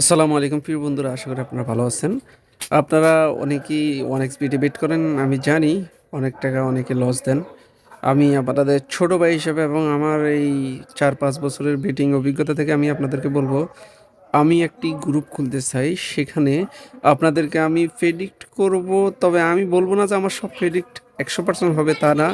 আসসালামু আলাইকুম প্রিয় বন্ধুরা, আশা করি আপনারা ভালো আছেন। আপনারা অনেকেই অনেক স্পিডে বেট করেন, আমি জানি অনেক টাকা অনেকে লস দেন। আমি আপনাদের ছোট ভাই হিসেবে এবং আমার এই চার পাঁচ বছরের বেটিং অভিজ্ঞতা থেকে আমি আপনাদেরকে বলব, আমি একটি গ্রুপ খুলতে চাই, সেখানে আপনাদেরকে আমি প্রেডিক্ট করব, তবে আমি বলব না যে আমার সব প্রেডিক্ট একশো পার্সেন্ট হবে তা না।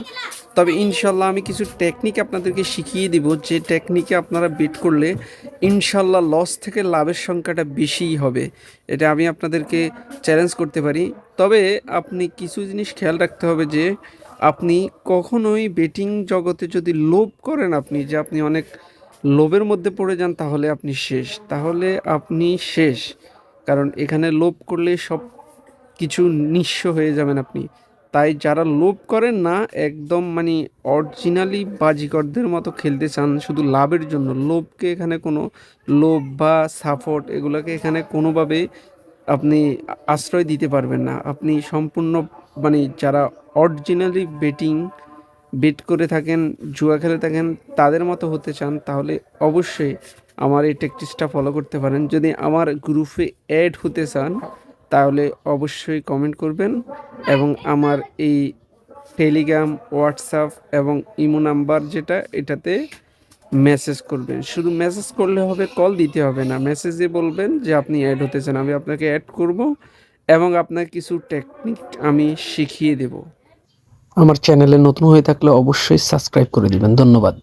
তবে ইনশাল্লাহ আমি কিছু টেকনিক আপনাদেরকে শিখিয়ে দিব, যে টেকনিকে আপনারা বেট করলে ইনশাল্লাহ লস থেকে লাভের সংখ্যাটা বেশিই হবে। এটা আমি আপনাদেরকে চ্যালেঞ্জ করতে পারি। তবে আপনি কিছু জিনিস খেয়াল রাখতে হবে যে, আপনি কখনোই বেটিং জগতে যদি লোভ করেন আপনি, যে আপনি অনেক লোভের মধ্যে পড়ে যান, তাহলে আপনি শেষ। তাহলে আপনি শেষ। কারণ এখানে লোভ করলে সব কিছু নিঃস্ব হয়ে যাবেন আপনি। তাই যারা লোভ করেন না একদম মানে অরিজিনালি বাজিকরদের মতো খেলতে চান, শুধু লাভের জন্য, লোভকে এখানে কোনো লোভ বা সাপোর্ট এগুলোকে এখানে কোনোভাবে আপনি আশ্রয় দিতে পারবেন না। আপনি সম্পূর্ণ মানে যারা অরিজিনালি বেটিং বেট করে থাকেন, জুয়া খেলে থাকেন, তাদের মতো হতে চান, তাহলে অবশ্যই আমার এই টেকটিক্সটা ফলো করতে পারেন। যদি আমার গ্রুপে অ্যাড হতে চান তাহলে অবশ্যই কমেন্ট করবেন এবং আমার এই টেলিগ্রাম হোয়াটসঅ্যাপ এবং ইমো নাম্বার যেটা, এটাতে মেসেজ করবেন। শুধু মেসেজ করলে হবে কল দিতে হবে না। মেসেজে বলবেন যে, আপনি অ্যাড হতে চান, আমি আপনাকে অ্যাড করব এবং আপনার কিছু টেকনিক আমি শিখিয়ে দেব। আমার চ্যানেলে নতুন হয়ে থাকলে অবশ্যই সাবস্ক্রাইব করে দিবেন। ধন্যবাদ।